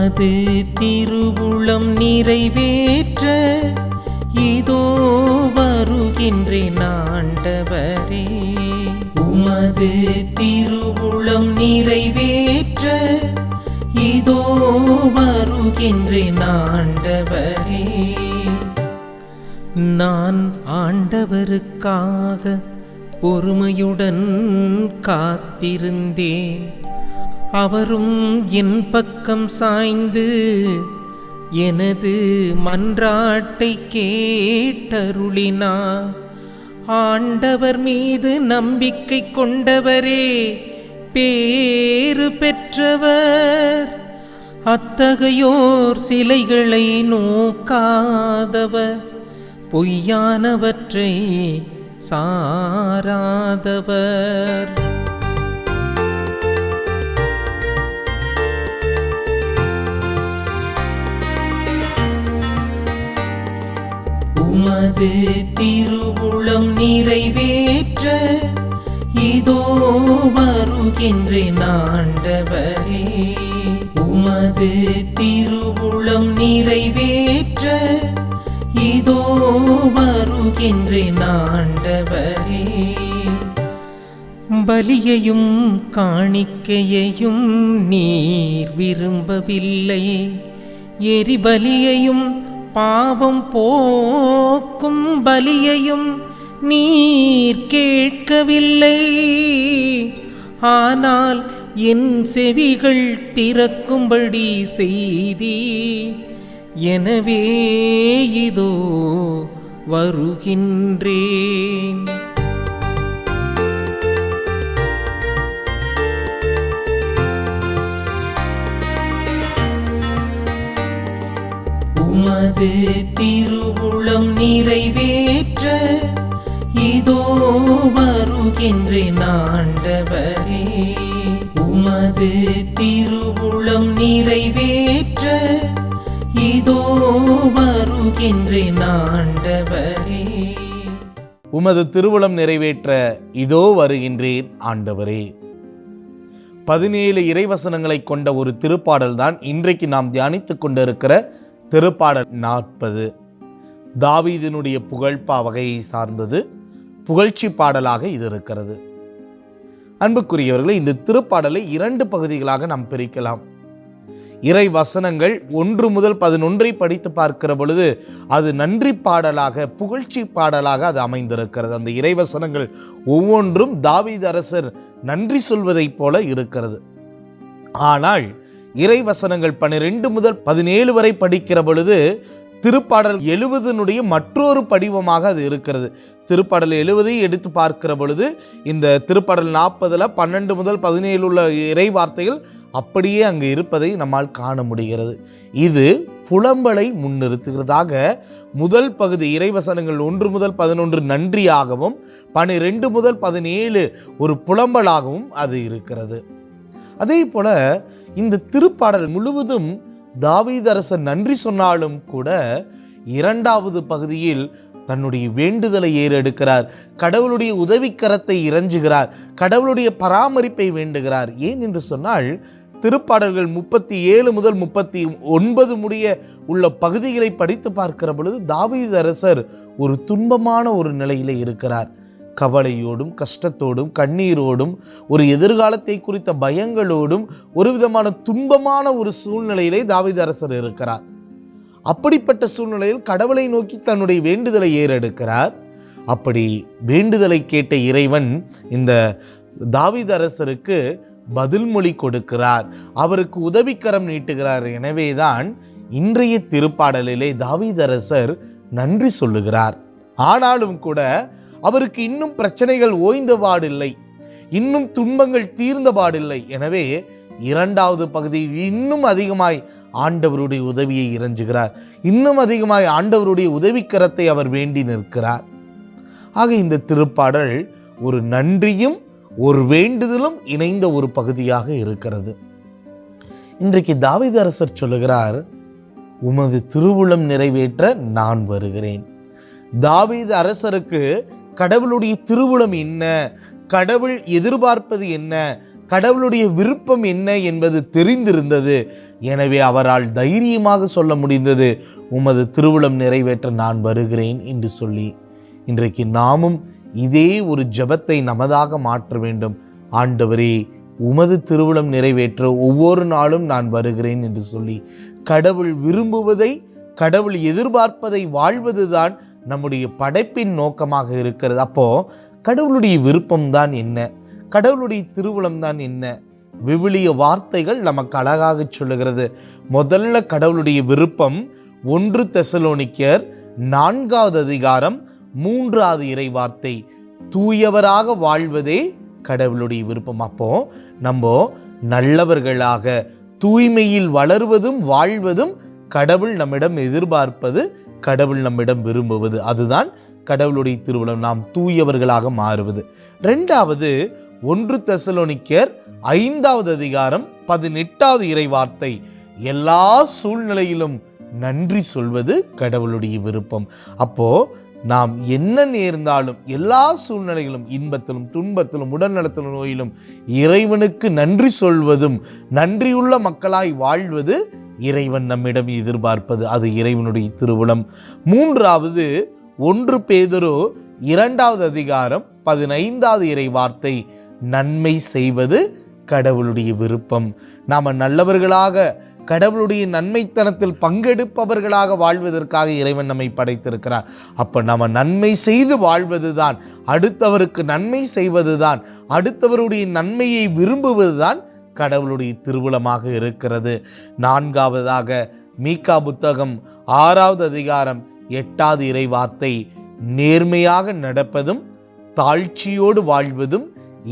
உமது திருவுளம் நிறைவேற்ற இதோ வருகின்றேன் ஆண்டவரே. உமது திருவுளம் நிறைவேற்ற இதோ வருகின்றேன் ஆண்டவரே. நான் ஆண்டவருக்காக பொறுமையுடன் காத்திருந்தேன். அவரும் என் பக்கம் சாய்ந்து எனது மன்றாட்டை கேட்டருளினார் ஆண்டவர் மீது நம்பிக்கை கொண்டவரே பேறு பெற்றவர். அத்தகையோர் சிலைகளை நோக்காதவர் பொய்யானவற்றை சாராதவர். உமது திருவுளம் நிறைவேற்ற இதோ வருகின்றேன் ஆண்டவரே உமது திருவுளம் நிறைவேற்ற இதோ வருகின்றேன் ஆண்டவரே பலியையும் காணிக்கையையும் நீர் விரும்பவில்லை எரிபலியையும் பாவம் போக்கும் பலியையும் நீர் கேட்கவில்லை. ஆனால் என் செவிகள் திறக்கும்படி செய்தி. எனவே இதோ வருகின்றேன். உமது திருவுளம் நிறைவேற்ற இதோ வருகின்றேன் ஆண்டவரே உமது திருவுளம் நிறைவேற்ற இதோ வருகின்றேன் ஆண்டவரே உமது திருவுளம் நிறைவேற்ற இதோ வருகின்றேன் ஆண்டவரே. பதினேழு இறைவசனங்களை கொண்ட ஒரு திருப்பாடல் தான் இன்றைக்கு நாம் தியானித்துக் கொண்டிருக்கிற திருப்பாடல் நாற்பது. தாவீதினுடைய புகழ்பா வகையை சார்ந்தது புகழ்ச்சி பாடலாக இது இருக்கிறது. அன்புக்குரியவர்களே இந்த திருப்பாடலை இரண்டு பகுதிகளாக நாம் பிரிக்கலாம். இறை வசனங்கள் ஒன்று முதல் பதினொன்றை படித்து பார்க்கிற பொழுது அது நன்றி பாடலாக புகழ்ச்சி பாடலாக அது அமைந்திருக்கிறது. அந்த இறை வசனங்கள் ஒவ்வொன்றும் தாவீது அரசர் நன்றி சொல்வதைப் போல இருக்கிறது. ஆனால் இறைவசனங்கள் பன்னிரெண்டு முதல் பதினேழு வரை படிக்கிற பொழுது திருப்பாடல் எழுபதனுடைய மற்றொரு படிவமாக அது இருக்கிறது. திருப்பாடல் எழுபதை எடுத்து பார்க்கிற பொழுது இந்த திருப்பாடல் நாற்பதில் பன்னெண்டு முதல் பதினேழு உள்ள இறை வார்த்தைகள் அப்படியே அங்கு இருப்பதை நம்மால் காண முடிகிறது. இது புலம்பலை முன்னிறுத்துகிறதாக முதல் பகுதி இறைவசனங்கள் ஒன்று முதல் பதினொன்று நன்றியாகவும் பனிரெண்டு முதல் பதினேழு ஒரு புலம்பலாகவும் அது இருக்கிறது. அதே போல் இந்த திருப்பாடல் முழுவதும் தாவீதரசர் நன்றி சொன்னாலும் கூட இரண்டாவது பகுதியில் தன்னுடைய வேண்டுதலை ஏறெடுக்கிறார். கடவுளுடைய உதவிக்கரத்தை இறஞ்சுகிறார். கடவுளுடைய பராமரிப்பை வேண்டுகிறார். ஏன் என்று சொன்னால் திருப்பாடல்கள் முப்பத்தி ஏழு முதல் முப்பத்தி ஒன்பது முடிய உள்ள பகுதிகளை படித்து பார்க்கிற பொழுது தாவீதரசர் ஒரு துன்பமான ஒரு நிலையிலே இருக்கிறார். கவலையோடும் கஷ்டத்தோடும் கண்ணீரோடும் ஒரு எதிர்காலத்தை குறித்த பயங்களோடும் ஒரு விதமான துன்பமான ஒரு சூழ்நிலையிலே தாவிதரசர் அரசர் இருக்கிறார். அப்படிப்பட்ட சூழ்நிலையில் கடவுளை நோக்கி தன்னுடைய வேண்டுதலை ஏறெடுக்கிறார். அப்படி வேண்டுதலை கேட்ட இறைவன் இந்த தாவிதரசருக்கு பதில் மொழி கொடுக்கிறார். அவருக்கு உதவிக்கரம் நீட்டுகிறார். எனவேதான் இன்றைய திருப்பாடலிலே தாவிதரசர் நன்றி சொல்லுகிறார். ஆனாலும் கூட அவருக்கு இன்னும் பிரச்சனைகள் ஓய்ந்தபாடில்லை இன்னும் துன்பங்கள் தீர்ந்தபாடில்லை எனவே இரண்டாவது பகுதி இன்னும் அதிகமாய் ஆண்டவருடைய உதவியை இறஞ்சுகிறார். இன்னும் அதிகமாய் ஆண்டவருடைய உதவிக்கரத்தை அவர் வேண்டி நிற்கிறார். ஆக இந்த திருப்பாடல் ஒரு நன்றியும் ஒரு வேண்டுதலும் இணைந்த ஒரு பகுதியாக இருக்கிறது. இன்றைக்கு தாவீது அரசர் சொல்லுகிறார் உமது திருவுளம் நிறைவேற்ற நான் வருகிறேன். தாவீது அரசருக்கு கடவுளுடைய திருவுளம் என்ன? கடவுள் எதிர்பார்ப்பது என்ன? கடவுளுடைய விருப்பம் என்ன என்பது தெரிந்திருந்தது. எனவே அவரால் தைரியமாக சொல்ல முடிந்தது உமது திருவுளம் நிறைவேற்ற நான் வருகிறேன் என்று சொல்லி. இன்றைக்கு நாமும் இதே ஒரு ஜெபத்தை நமதாக மாற்ற வேண்டும். ஆண்டவரே உமது திருவுளம் நிறைவேற்ற ஒவ்வொரு நாளும் நான் வருகிறேன் என்று சொல்லி. கடவுள் விரும்புவதை கடவுள் எதிர்பார்ப்பதை வாழ்வதுதான் நம்முடைய படைப்பின் நோக்கமாக இருக்கிறது. அப்போது கடவுளுடைய விருப்பம்தான் என்ன? கடவுளுடைய திருவுளம் தான் என்ன? விவிலிய வார்த்தைகள் நமக்கு அழகாக சொல்லுகிறது. முதல்ல கடவுளுடைய விருப்பம் ஒன்று தெசலோனிக்கர் நான்காவது அதிகாரம் மூன்றாவது இறை வார்த்தை தூயவராக வாழ்வதே கடவுளுடைய விருப்பம். அப்போ நம்ம நல்லவர்களாக தூய்மையில் வளர்வதும் வாழ்வதும் கடவுள் நம்மிடம் எதிர்பார்ப்பது கடவுள் நம்மிடம் விரும்புவது. அதுதான் கடவுளுடைய திருவிழம் நாம் தூயவர்களாக மாறுவது. ரெண்டாவது ஒன்று தெசலோனிக்கர் ஐந்தாவது அதிகாரம் பதினெட்டாவது இறைவார்த்தை. எல்லா சூழ்நிலையிலும் நன்றி சொல்வது கடவுளுடைய விருப்பம். அப்போ நாம் என்ன நேர்ந்தாலும் எல்லா சூழ்நிலைகளும் இன்பத்திலும் துன்பத்திலும் உடல்நலத்திலும் நோயிலும் இறைவனுக்கு நன்றி சொல்வதும் நன்றியுள்ள மக்களாய் வாழ்வது இறைவன் நம்மிடம் எதிர்பார்ப்பது அது இறைவனுடைய திருவுளம். மூன்றாவது ஒன்று பேதுரு இரண்டாவது அதிகாரம் பதினைந்தாவது இறை வார்த்தை நன்மை செய்வது கடவுளுடைய விருப்பம். நாம் நல்லவர்களாக கடவுளுடைய நன்மைத்தனத்தில் பங்கெடுப்பவர்களாக வாழ்வதற்காக இறைவன் நம்மை படைத்திருக்கிறார். அப்போ நாம் நன்மை செய்து வாழ்வதுதான் அடுத்தவருக்கு நன்மை செய்வதுதான் அடுத்தவருடைய நன்மையை விரும்புவதுதான் கடவுளுடைய திருவிழமாக இருக்கிறது. நான்காவதாக மீகா புத்தகம் ஆறாவது அதிகாரம் எட்டாவது இறை வார்த்தை நேர்மையாக நடப்பதும் தாழ்ச்சியோடு வாழ்வதும்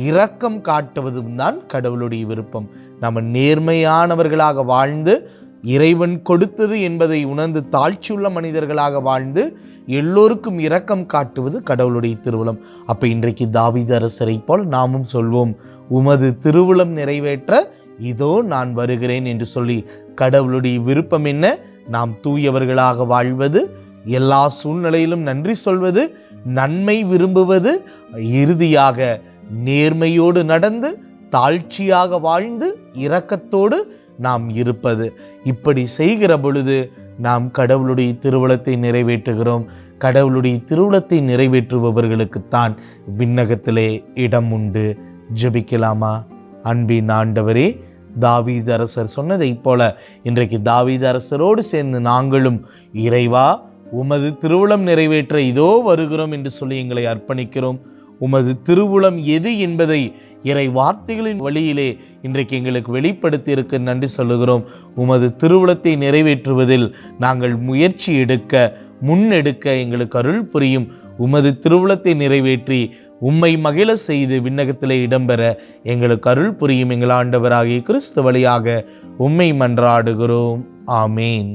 இரக்கம் காட்டுவதும் தான் கடவுளுடைய விருப்பம். நம்ம நேர்மையானவர்களாக வாழ்ந்து இறைவன் கொடுத்தது என்பதை உணர்ந்து தாழ்ச்சியுள்ள மனிதர்களாக வாழ்ந்து எல்லோருக்கும் இரக்கம் காட்டுவது கடவுளுடைய திருவுளம். அப்போ இன்றைக்கு தாவித அரசரை போல் நாமும் சொல்வோம் உமது திருவுளம் நிறைவேற்ற இதோ நான் வருகிறேன் என்று சொல்லி கடவுளுடைய விருப்பம் என்ன? நாம் தூயவர்களாக வாழ்வது எல்லா சூழ்நிலையிலும் நன்றி சொல்வது நன்மை விரும்புவது இறுதியாக நேர்மையோடு நடந்து தாழ்ச்சியாக வாழ்ந்து இரக்கத்தோடு நாம் இருப்பது. இப்படி செய்கிற பொழுது நாம் கடவுளுடைய திருவுளத்தை நிறைவேற்றுகிறோம். கடவுளுடைய திருவுளத்தை நிறைவேற்றுபவர்களுக்குத்தான் விண்ணகத்திலே இடம் உண்டு. ஜெபிக்கலாமா? அன்பின் ஆண்டவரே தாவீது அரசர் சொன்னதைப் போல இன்றைக்கு தாவீது அரசரோடு சேர்ந்து நாங்களும் இறைவா உமது திருவுளம் நிறைவேற்ற இதோ வருகிறோம் என்று சொல்லி எங்களை அர்ப்பணிக்கிறோம். உமது திருவுளம் எது என்பதை இறை வார்த்தைகளின் வழியிலே இன்றைக்கு எங்களுக்கு வெளிப்படுத்தி இருக்க நன்றி சொல்லுகிறோம். உமது திருவுளத்தை நிறைவேற்றுவதில் நாங்கள் முயற்சி எடுக்க முன்னெடுக்க எங்களுக்கு அருள் புரியும். உமது திருவுளத்தை நிறைவேற்றி உம்மை மகிழ செய்து விண்ணகத்திலே இடம்பெற எங்களுக்கு அருள் புரியும் எங்கள் ஆண்டவராகிய கிறிஸ்து வழியாக உம்மை மன்றாடுகிறோம். ஆமேன்.